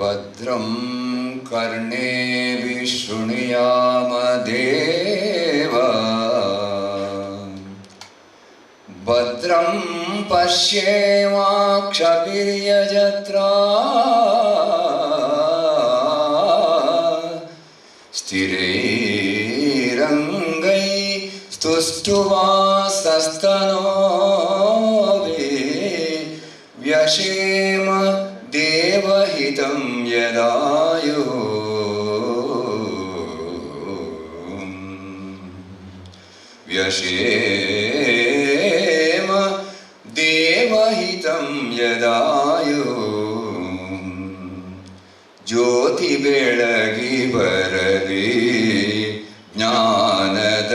भद्रम कर्णे विशृणुयाम देव। भद्रम भद्रं पश्येवाक्षभिर्यजत्रा स्थिरैरङ्गै स्तुष्टुवासस्तनो व्यशी क्षेम देवहितं यदायो ज्योतिबेळगि बरगे ज्ञानद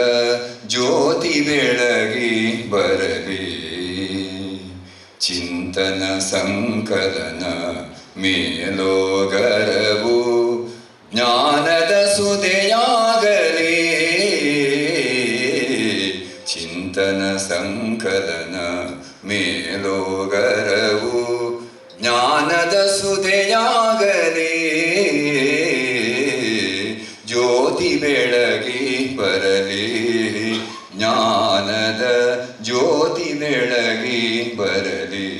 ज्योतिबेळगि बरगे चिन्तन सङ्कलन मेलोगरवु ज्ञानद सुदे ಸಂಕಲನ ಮೇಲೋಗರವು ಜ್ಞಾನದ ಸುದೆಯಾಗಲಿ. ಜ್ಯೋತಿ ಬೆಳಗಿ ಬರಲಿ. ಜ್ಞಾನದ ಜ್ಯೋತಿ ಬೆಳಗಿ ಬರಲಿ.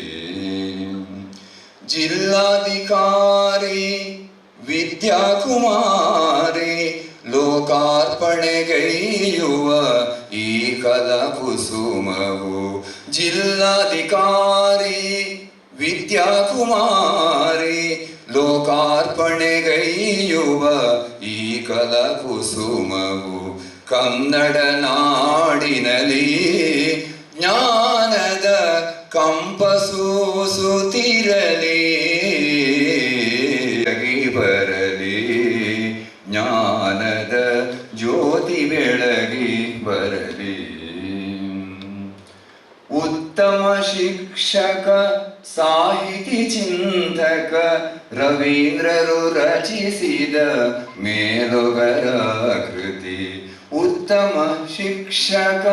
ಜಿಲ್ಲಾಧಿಕಾರಿ ವಿದ್ಯಾಕುಮಾರಿ ಲೋಕಾರ್ಪಣೆಗೈಯುವ ಈ ಕಲಾ ಕುಸುಮವು ಜಿಲ್ಲಾಧಿಕಾರಿ ವಿದ್ಯಾಕುಮಾರಿ ಲೋಕಾರ್ಪಣೆಗೈಯುವ ಈ ಕಲಾ ಕುಸುಮವು ಕನ್ನಡ ನಾಡಿನಲ್ಲಿ ಜ್ಞಾನದ ಶಿಕ್ಷಕ ಸಾಹಿತಿ ಚಿಂತಕ ರವೀಂದ್ರರು ರಚಿಸಿದ ಮೇಲುಗರ ಕೃತಿ ಉತ್ತಮ ಶಿಕ್ಷಕ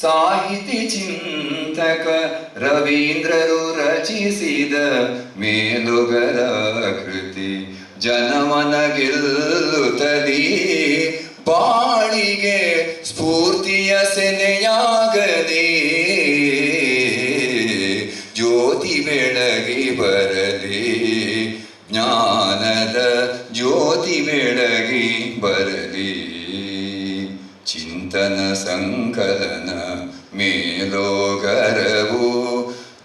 ಸಾಹಿತಿ ಚಿಂತಕ ರವೀಂದ್ರರು ರಚಿಸಿದ ಮೇಲುಗರ ಕೃತಿ ಜನಮನ ಗೆಲ್ಲುತ್ತದೆ ಬಾಳಿಗೆ ಸ್ಫೂರ್ತಿಯ ಸೆನೆಯಾಗಲಿ ಜ್ಯೋತಿ ಬೆಳಗಿ ಬರಲಿ ಜ್ಞಾನದ ಜ್ಯೋತಿ ಬೆಳಗಿ ಬರಲಿ ಚಿಂತನ ಸಂಕಲನ ಮೇಲೋಗರವು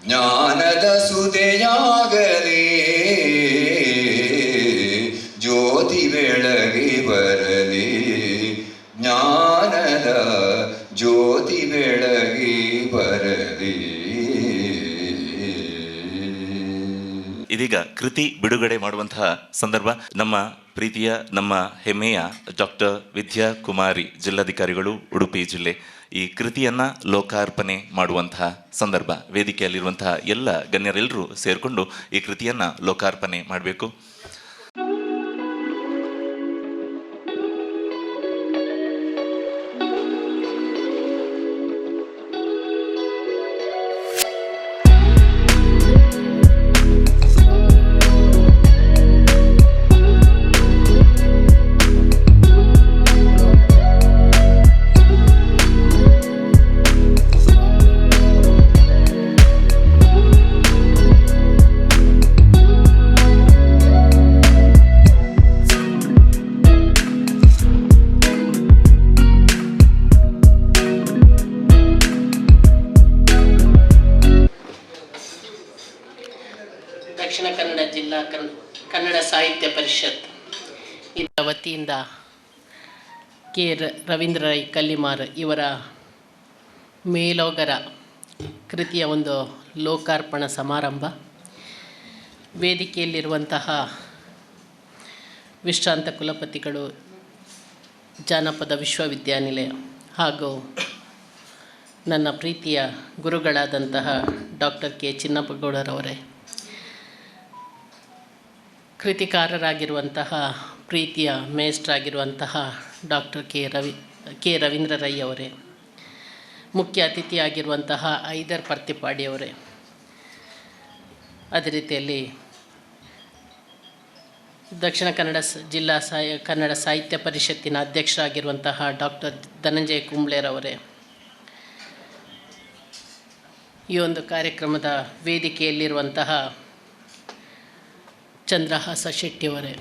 ಜ್ಞಾನದ ಸುದೆಯಾಗಲಿ ಜ್ಯೋತಿ ಬೆಳಗಿ ಇದೀಗ ಕೃತಿ ಬಿಡುಗಡೆ ಮಾಡುವಂತಹ ಸಂದರ್ಭ. ನಮ್ಮ ಪ್ರೀತಿಯ, ನಮ್ಮ ಹೆಮ್ಮೆಯ ಡಾಕ್ಟರ್ ವಿದ್ಯಾ ಕುಮಾರಿ ಜಿಲ್ಲಾಧಿಕಾರಿಗಳು, ಉಡುಪಿ ಜಿಲ್ಲೆ ಈ ಕೃತಿಯನ್ನ ಲೋಕಾರ್ಪಣೆ ಮಾಡುವಂತಹ ಸಂದರ್ಭ. ವೇದಿಕೆಯಲ್ಲಿರುವಂತಹ ಎಲ್ಲ ಗಣ್ಯರೆಲ್ಲರೂ ಸೇರಿಕೊಂಡು ಈ ಕೃತಿಯನ್ನ ಲೋಕಾರ್ಪಣೆ ಮಾಡಬೇಕು. ದಕ್ಷಿಣ ಕನ್ನಡ ಜಿಲ್ಲಾ ಕನ್, ಕನ್ನಡ ಸಾಹಿತ್ಯ ಪರಿಷತ್. ಇದರ ವತಿಯಿಂದ ಕೆ ರವೀಂದ್ರ ರೈ ಕಲ್ಲಿಮಾರ್ ಇವರ ಮೇಲೋಗರ ಕೃತಿಯ ಒಂದು ಲೋಕಾರ್ಪಣ ಸಮಾರಂಭ. ವೇದಿಕೆಯಲ್ಲಿರುವಂತಹ ವಿಶ್ರಾಂತ ಕುಲಪತಿಗಳು ಜಾನಪದ ವಿಶ್ವವಿದ್ಯಾನಿಲಯ ಹಾಗೂ ನನ್ನ ಪ್ರೀತಿಯ ಗುರುಗಳಾದಂತಹ ಡಾಕ್ಟರ್ ಕೆ. ಚಿನ್ನಪ್ಪಗೌಡರವರೇ. ಕೃತಿಕಾರರಾಗಿರುವಂತಹ ಪ್ರೀತಿಯ ಮೇಸ್ಟ್ರಾಗಿರುವಂತಹ doctor K Ravi, K Ravindra Rai ಅವರೇ ಮುಖ್ಯ ಅತಿಥಿಯಾಗಿರುವಂತಹ ಐದರ್ ಪರ್ತಿಪಾಡಿ ಅವರೇ ಅದೇ ರೀತಿಯಲ್ಲಿ ದಕ್ಷಿಣ ಕನ್ನಡ ಜಿಲ್ಲಾ ಸಾಹಿ ಕನ್ನಡ ಸಾಹಿತ್ಯ ಪರಿಷತ್ತಿನ ಅಧ್ಯಕ್ಷರಾಗಿರುವಂತಹ ಡಾಕ್ಟರ್ ಧನಂಜಯ ಕುಂಬ್ಳೆರವರೇ, ಈ ಒಂದು ಕಾರ್ಯಕ್ರಮದ ವೇದಿಕೆಯಲ್ಲಿರುವಂತಹ ಚಂದ್ರಹಾಸ ಶೆಟ್ಟಿಯವರೇ,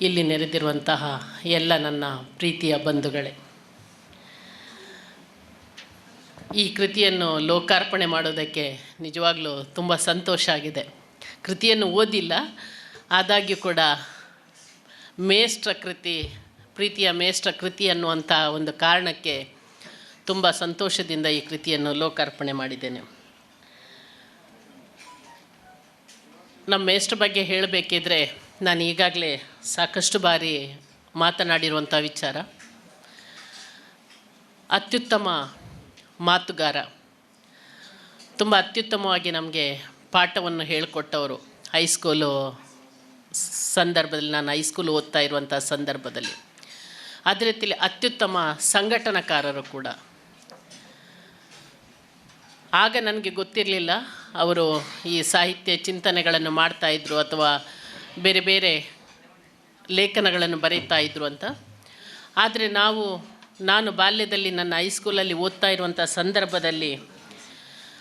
ಇಲ್ಲಿ ನೆರೆದಿರುವಂತಹ ಎಲ್ಲ ನನ್ನ ಪ್ರೀತಿಯ ಬಂಧುಗಳೇ. ಈ ಕೃತಿಯನ್ನು ಲೋಕಾರ್ಪಣೆ ಮಾಡೋದಕ್ಕೆ ನಿಜವಾಗ್ಲೂ ತುಂಬ ಸಂತೋಷ ಆಗಿದೆ. ಕೃತಿಯನ್ನು ಓದಿಲ್ಲ, ಆದಾಗ್ಯೂ ಕೂಡ ಮೇಷ್ಟ್ರ ಕೃತಿ, ಪ್ರೀತಿಯ ಮೇಷ್ಟ್ರ ಕೃತಿ ಅನ್ನುವಂಥ ಒಂದು ಕಾರಣಕ್ಕೆ ತುಂಬ ಸಂತೋಷದಿಂದ ಈ ಕೃತಿಯನ್ನು ಲೋಕಾರ್ಪಣೆ ಮಾಡಿದ್ದೇನೆ. ನಮ್ಮ ಮೇಷ್ಟ್ರ ಬಗ್ಗೆ ಹೇಳಬೇಕಿದ್ರೆ ನಾನು ಈಗಾಗಲೇ ಸಾಕಷ್ಟು ಬಾರಿ ಮಾತನಾಡಿರುವಂಥ ವಿಚಾರ. ಅತ್ಯುತ್ತಮ ಮಾತುಗಾರ. ತುಂಬ ಅತ್ಯುತ್ತಮವಾಗಿ ನಮಗೆ ಪಾಠವನ್ನು ಹೇಳಿಕೊಟ್ಟವರು ಹೈಸ್ಕೂಲು ಸಂದರ್ಭದಲ್ಲಿ, ನಾನು ಹೈಸ್ಕೂಲ್ ಓದ್ತಾ ಇರುವಂಥ ಸಂದರ್ಭದಲ್ಲಿ. ಅದೇ ರೀತಿಯಲ್ಲಿ ಅತ್ಯುತ್ತಮ ಸಂಘಟನಾಕಾರರು ಕೂಡ. ಆಗ ನನಗೆ ಗೊತ್ತಿರಲಿಲ್ಲ ಅವರು ಈ ಸಾಹಿತ್ಯ ಚಿಂತನೆಗಳನ್ನು ಮಾಡ್ತಾಯಿದ್ರು ಅಥವಾ ಬೇರೆ ಬೇರೆ ಲೇಖನಗಳನ್ನು ಬರೀತಾ ಇದ್ರು ಅಂತ. ಆದರೆ ನಾವು, ನಾನು ಬಾಲ್ಯದಲ್ಲಿ ನನ್ನ ಹೈಸ್ಕೂಲಲ್ಲಿ ಓದ್ತಾ ಇರುವಂಥ ಸಂದರ್ಭದಲ್ಲಿ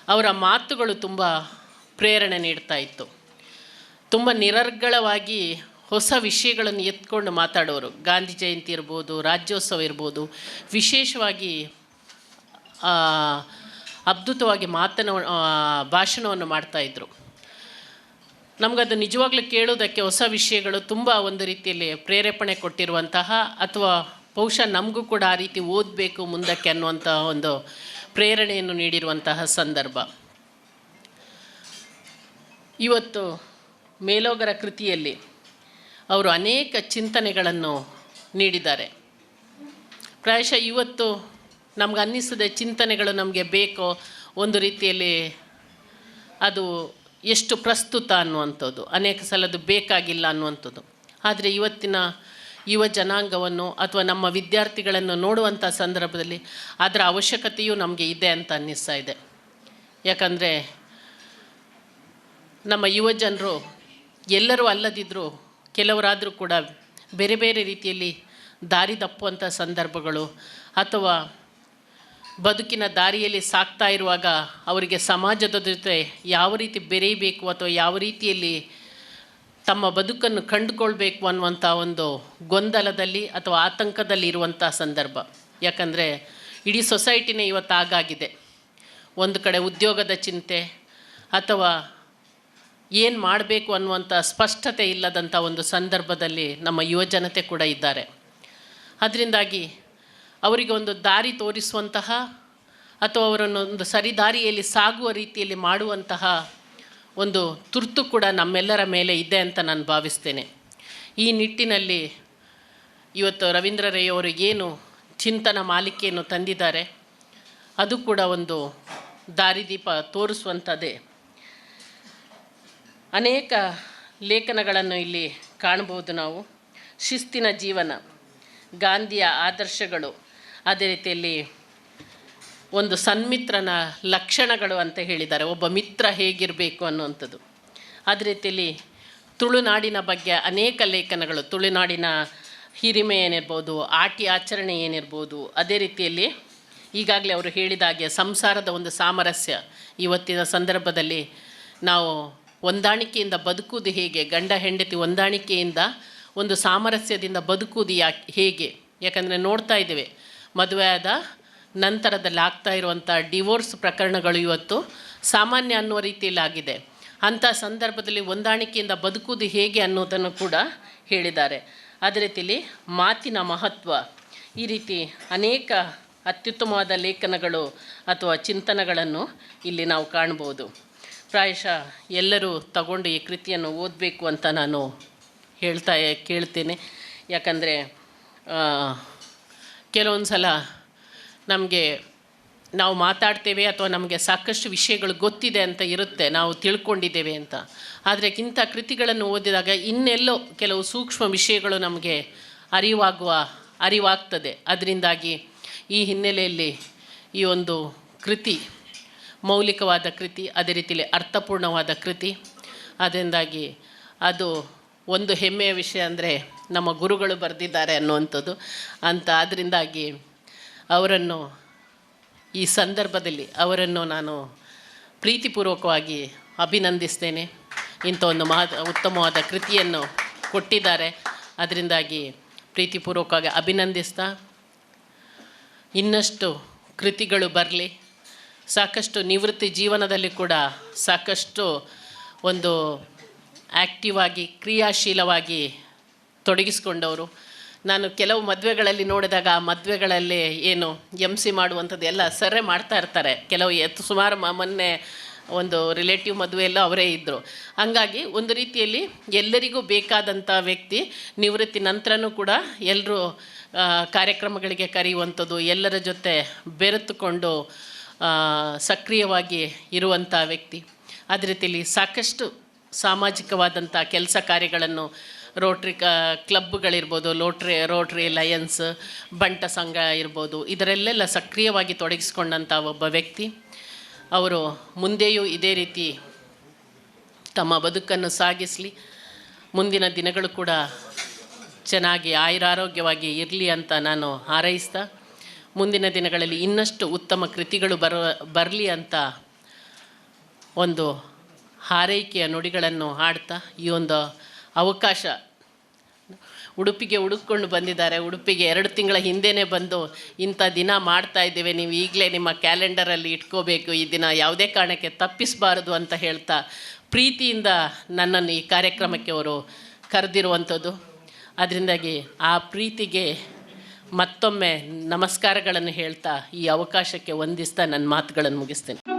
ಅವರ ಮಾತುಗಳು ತುಂಬ ಪ್ರೇರಣೆ ನೀಡ್ತಾ ಇತ್ತು. ತುಂಬ ನಿರರ್ಗಳವಾಗಿ ಹೊಸ ವಿಷಯಗಳನ್ನು ಎತ್ಕೊಂಡು ಮಾತಾಡೋರು. ಗಾಂಧಿ ಜಯಂತಿ ಇರ್ಬೋದು, ರಾಜ್ಯೋತ್ಸವ ಇರ್ಬೋದು, ವಿಶೇಷವಾಗಿ ಅದ್ಭುತವಾಗಿ ಮಾತನ ಭಾಷಣವನ್ನು ಭಾಷಣವನ್ನು ಮಾಡ್ತಾಯಿದ್ರು ನಮಗದು ನಿಜವಾಗ್ಲೂ ಕೇಳೋದಕ್ಕೆ ಹೊಸ ವಿಷಯಗಳು ತುಂಬ ಒಂದು ರೀತಿಯಲ್ಲಿ ಪ್ರೇರೇಪಣೆ ಕೊಟ್ಟಿರುವಂತಹ ಅಥವಾ ಬಹುಶಃ ನಮಗೂ ಕೂಡ ಆ ರೀತಿ ಓದಬೇಕು ಮುಂದಕ್ಕೆ ಅನ್ನುವಂತಹ ಒಂದು ಪ್ರೇರಣೆಯನ್ನು ನೀಡಿರುವಂತಹ ಸಂದರ್ಭ. ಇವತ್ತು ಮೇಲೋಗರ ಕೃತಿಯಲ್ಲಿ ಅವರು ಅನೇಕ ಚಿಂತನೆಗಳನ್ನು ನೀಡಿದ್ದಾರೆ. ಪ್ರಾಯಶಃ ಇವತ್ತು ನಮ್ಗೆ ಅನ್ನಿಸದೆ ಚಿಂತನೆಗಳು ನಮಗೆ ಬೇಕೋ ಒಂದು ರೀತಿಯಲ್ಲಿ ಅದು ಎಷ್ಟು ಪ್ರಸ್ತುತ ಅನ್ನುವಂಥದ್ದು. ಅನೇಕ ಸಲ ಅದು ಬೇಕಾಗಿಲ್ಲ ಅನ್ನುವಂಥದ್ದು. ಆದರೆ ಇವತ್ತಿನ ಯುವ ಜನಾಂಗವನ್ನು ಅಥವಾ ನಮ್ಮ ವಿದ್ಯಾರ್ಥಿಗಳನ್ನು ನೋಡುವಂಥ ಸಂದರ್ಭದಲ್ಲಿ ಅದರ ಅವಶ್ಯಕತೆಯೂ ನಮಗೆ ಇದೆ ಅಂತ ಅನ್ನಿಸ್ತಾ ಇದೆ. ಯಾಕಂದರೆ ನಮ್ಮ ಯುವ ಜನರು ಎಲ್ಲರೂ ಅಲ್ಲದಿದ್ದರೂ ಕೆಲವರಾದರೂ ಕೂಡ ಬೇರೆ ಬೇರೆ ರೀತಿಯಲ್ಲಿ ದಾರಿ ತಪ್ಪುವಂಥ ಸಂದರ್ಭಗಳು ಅಥವಾ ಬದುಕಿನ ದಾರಿಯಲ್ಲಿ ಸಾಕ್ತಾ ಇರುವಾಗ ಅವರಿಗೆ ಸಮಾಜದ ಜೊತೆ ಯಾವ ರೀತಿ ಬೆರೆಯಬೇಕು ಅಥವಾ ಯಾವ ರೀತಿಯಲ್ಲಿ ತಮ್ಮ ಬದುಕನ್ನು ಕಂಡುಕೊಳ್ಬೇಕು ಅನ್ನುವಂಥ ಒಂದು ಗೊಂದಲದಲ್ಲಿ ಅಥವಾ ಆತಂಕದಲ್ಲಿ ಇರುವಂಥ ಸಂದರ್ಭ. ಯಾಕಂದರೆ ಇಡೀ ಸೊಸೈಟಿನೇ ಇವತ್ತು ಆಗಾಗಿದೆ ಒಂದು ಕಡೆ ಉದ್ಯೋಗದ ಚಿಂತೆ ಅಥವಾ ಏನು ಮಾಡಬೇಕು ಅನ್ನುವಂಥ ಸ್ಪಷ್ಟತೆ ಇಲ್ಲದಂಥ ಒಂದು ಸಂದರ್ಭದಲ್ಲಿ ನಮ್ಮ ಯುವಜನತೆ ಕೂಡ ಇದ್ದಾರೆ. ಅದರಿಂದಾಗಿ ಅವರಿಗೆ ಒಂದು ದಾರಿ ತೋರಿಸುವಂತಹ ಅಥವಾ ಅವರನ್ನು ಒಂದು ಸರಿ ದಾರಿಯಲ್ಲಿ ಸಾಗುವ ರೀತಿಯಲ್ಲಿ ಮಾಡುವಂತಹ ಒಂದು ತುರ್ತು ಕೂಡ ನಮ್ಮೆಲ್ಲರ ಮೇಲೆ ಇದೆ ಅಂತ ನಾನು ಭಾವಿಸ್ತೇನೆ. ಈ ನಿಟ್ಟಿನಲ್ಲಿ ಇವತ್ತು ರವೀಂದ್ರ ರೈ ಅವರು ಏನು ಚಿಂತನ ಮಾಲಿಕೆಯನ್ನು ತಂದಿದ್ದಾರೆ, ಅದು ಕೂಡ ಒಂದು ದಾರಿದೀಪ ತೋರಿಸುವಂಥದ್ದೇ. ಅನೇಕ ಲೇಖನಗಳನ್ನು ಇಲ್ಲಿ ಕಾಣಬಹುದು ನಾವು. ಶಿಸ್ತಿನ ಜೀವನ, ಗಾಂಧಿಯ ಆದರ್ಶಗಳು ಅದೇ ರೀತಿಯಲ್ಲಿ ಒಂದು ಸನ್ಮಿತ್ರನ ಲಕ್ಷಣಗಳು ಅಂತ ಹೇಳಿದ್ದಾರೆ. ಒಬ್ಬ ಮಿತ್ರ ಹೇಗಿರಬೇಕು ಅನ್ನುವಂಥದ್ದು. ಅದೇ ರೀತಿಯಲ್ಲಿ ತುಳುನಾಡಿನ ಬಗ್ಗೆ ಅನೇಕ ಲೇಖನಗಳು. ತುಳುನಾಡಿನ ಹಿರಿಮೆ ಏನಿರ್ಬೋದು, ಆಟಿ ಆಚರಣೆ ಏನಿರ್ಬೋದು, ಅದೇ ರೀತಿಯಲ್ಲಿ ಈಗಾಗಲೇ ಅವರು ಹೇಳಿದ ಹಾಗೆ ಸಂಸಾರದ ಒಂದು ಸಾಮರಸ್ಯ ಇವತ್ತಿನ ಸಂದರ್ಭದಲ್ಲಿ ನಾವು ಹೊಂದಾಣಿಕೆಯಿಂದ ಬದುಕುವುದು ಹೇಗೆ, ಗಂಡ ಹೆಂಡತಿ ಹೊಂದಾಣಿಕೆಯಿಂದ ಒಂದು ಸಾಮರಸ್ಯದಿಂದ ಬದುಕುವುದು ಯಾಕೆ ಹೇಗೆ, ಯಾಕಂದರೆ ನೋಡ್ತಾ ಇದ್ದೇವೆ. ಮದುವೆ ಆದ ನಂತರದಲ್ಲಿ ಆಗ್ತಾ ಇರುವಂಥ ಡಿವೋರ್ಸ್ ಪ್ರಕರಣಗಳು ಇವತ್ತು ಸಾಮಾನ್ಯ ಅನ್ನುವ ರೀತಿಯಲ್ಲಿ ಆಗಿದೆ. ಅಂಥ ಸಂದರ್ಭದಲ್ಲಿ ಹೊಂದಾಣಿಕೆಯಿಂದ ಬದುಕುವುದು ಹೇಗೆ ಅನ್ನೋದನ್ನು ಕೂಡ ಹೇಳಿದ್ದಾರೆ. ಅದೇ ರೀತಿಯಲ್ಲಿ ಮಾತಿನ ಮಹತ್ವ, ಈ ರೀತಿ ಅನೇಕ ಅತ್ಯುತ್ತಮವಾದ ಲೇಖನಗಳು ಅಥವಾ ಚಿಂತನೆಗಳನ್ನು ಇಲ್ಲಿ ನಾವು ಕಾಣ್ಬೋದು. ಪ್ರಾಯಶಃ ಎಲ್ಲರೂ ತಗೊಂಡು ಈ ಕೃತಿಯನ್ನು ಓದಬೇಕು ಅಂತ ನಾನು ಹೇಳ್ತಾ, ಕೇಳ್ತೇನೆ. ಯಾಕಂದರೆ ಕೆಲವೊಂದು ಸಲ ನಮಗೆ ನಾವು ಮಾತಾಡ್ತೇವೆ ಅಥವಾ ನಮಗೆ ಸಾಕಷ್ಟು ವಿಷಯಗಳು ಗೊತ್ತಿದೆ ಅಂತ ಇರುತ್ತೆ, ನಾವು ತಿಳ್ಕೊಂಡಿದ್ದೇವೆ ಅಂತ. ಆದರೆ ಇಂಥ ಕೃತಿಗಳನ್ನು ಓದಿದಾಗ ಇನ್ನೆಲ್ಲೋ ಕೆಲವು ಸೂಕ್ಷ್ಮ ವಿಷಯಗಳು ನಮಗೆ ಅರಿವಾಗುವ, ಅರಿವಾಗ್ತದೆ. ಅದರಿಂದಾಗಿ ಈ ಹಿನ್ನೆಲೆಯಲ್ಲಿ ಈ ಒಂದು ಕೃತಿ, ಮೌಲಿಕವಾದ ಕೃತಿ, ಅದೇ ರೀತಿಯಲ್ಲಿ ಅರ್ಥಪೂರ್ಣವಾದ ಕೃತಿ, ಅದರಿಂದಾಗಿ ಅದು ಒಂದು ಹೆಮ್ಮೆಯ ವಿಷಯ ಅಂದರೆ ನಮ್ಮ ಗುರುಗಳು ಬರೆದಿದ್ದಾರೆ ಅನ್ನುವಂಥದ್ದು. ಅಂತ ಅದರಿಂದಾಗಿ ಅವರನ್ನು ಈ ಸಂದರ್ಭದಲ್ಲಿ ಅವರನ್ನು ನಾನು ಪ್ರೀತಿಪೂರ್ವಕವಾಗಿ ಅಭಿನಂದಿಸ್ತೇನೆ. ಇಂಥ ಒಂದು ಮಹ, ಉತ್ತಮವಾದ ಕೃತಿಯನ್ನು ಕೊಟ್ಟಿದ್ದಾರೆ. ಅದರಿಂದಾಗಿ ಪ್ರೀತಿಪೂರ್ವಕವಾಗಿ ಅಭಿನಂದಿಸ್ತಾ ಇನ್ನಷ್ಟು ಕೃತಿಗಳು ಬರಲಿ. ಸಾಕಷ್ಟು ನಿವೃತ್ತಿ ಜೀವನದಲ್ಲಿ ಕೂಡ ಸಾಕಷ್ಟು ಒಂದು ಆ್ಯಕ್ಟಿವ್ ಆಗಿ ಕ್ರಿಯಾಶೀಲವಾಗಿ ತೊಡಗಿಸ್ಕೊಂಡವರು. ನಾನು ಕೆಲವು ಮದುವೆಗಳಲ್ಲಿ ನೋಡಿದಾಗ ಆ ಮದುವೆಗಳಲ್ಲಿ ಏನು ಎಂ ಸಿ ಮಾಡುವಂಥದ್ದು ಎಲ್ಲ ಸರ್ರೆ ಮಾಡ್ತಾ ಇರ್ತಾರೆ. ಕೆಲವು ಎತ್ತು ಸುಮಾರು ಮೊನ್ನೆ ಒಂದು ರಿಲೇಟಿವ್ ಮದುವೆಯಲ್ಲೂ ಅವರೇ ಇದ್ದರು ಹಂಗಾಗಿ ಒಂದು ರೀತಿಯಲ್ಲಿ ಎಲ್ಲರಿಗೂ ಬೇಕಾದಂಥ ವ್ಯಕ್ತಿ ನಿವೃತ್ತಿ ನಂತರನೂ ಕೂಡ ಎಲ್ಲರೂ ಕಾರ್ಯಕ್ರಮಗಳಿಗೆ ಕರೆಯುವಂಥದ್ದು, ಎಲ್ಲರ ಜೊತೆ ಬೆರೆತುಕೊಂಡು ಸಕ್ರಿಯವಾಗಿ ಇರುವಂಥ ವ್ಯಕ್ತಿ. ಅದೇ ರೀತಿಯಲ್ಲಿ ಸಾಕಷ್ಟು ಸಾಮಾಜಿಕವಾದಂಥ ಕೆಲಸ ಕಾರ್ಯಗಳನ್ನು, ರೋಟ್ರಿ ಕ, ಕ್ಲಬ್ಗಳಿರ್ಬೋದು, ಲೋಟ್ರಿ, ರೋಟ್ರಿ ಲಯನ್ಸ್, ಬಂಟ ಸಂಘ ಇರ್ಬೋದು, ಇದರಲ್ಲೆಲ್ಲ ಸಕ್ರಿಯವಾಗಿ ತೊಡಗಿಸ್ಕೊಂಡಂಥ ಒಬ್ಬ ವ್ಯಕ್ತಿ. ಅವರು ಮುಂದೆಯೂ ಇದೇ ರೀತಿ ತಮ್ಮ ಬದುಕನ್ನು ಸಾಗಿಸಲಿ. ಮುಂದಿನ ದಿನಗಳು ಕೂಡ ಚೆನ್ನಾಗಿ ಆಯುರಾರೋಗ್ಯವಾಗಿ ಇರಲಿ ಅಂತ ನಾನು ಹಾರೈಸ್ತಾ, ಮುಂದಿನ ದಿನಗಳಲ್ಲಿ ಇನ್ನಷ್ಟು ಉತ್ತಮ ಕೃತಿಗಳು ಬರುವ, ಬರಲಿ ಅಂತ ಒಂದು ಹಾರೈಕೆಯ ನುಡಿಗಳನ್ನು ಹಾಡ್ತಾ ಈ ಒಂದು ಅವಕಾಶ ಉಡುಪಿಗೆ ಹುಡುಕೊಂಡು ಬಂದಿದ್ದಾರೆ. ಉಡುಪಿಗೆ ಎರಡು ತಿಂಗಳ ಹಿಂದೆಯೇ ಬಂದು ಇಂಥ ದಿನ ಮಾಡ್ತಾ ಇದ್ದೇವೆ. ನೀವು ಈಗಲೇ ನಿಮ್ಮ ಕ್ಯಾಲೆಂಡರಲ್ಲಿ ಇಟ್ಕೋಬೇಕು. ಈ ದಿನ ಯಾವುದೇ ಕಾರಣಕ್ಕೆ ತಪ್ಪಿಸಬಾರದು ಅಂತ ಹೇಳ್ತಾ ಪ್ರೀತಿಯಿಂದ ನನ್ನನ್ನು ಈ ಕಾರ್ಯಕ್ರಮಕ್ಕೆ ಅವರು ಕರೆದಿರುವಂಥದ್ದು. ಅದರಿಂದಾಗಿ ಆ ಪ್ರೀತಿಗೆ ಮತ್ತೊಮ್ಮೆ ನಮಸ್ಕಾರಗಳನ್ನು ಹೇಳ್ತಾ ಈ ಅವಕಾಶಕ್ಕೆ ವಂದಿಸ್ತಾ ನನ್ನ ಮಾತುಗಳನ್ನು ಮುಗಿಸ್ತೇನೆ.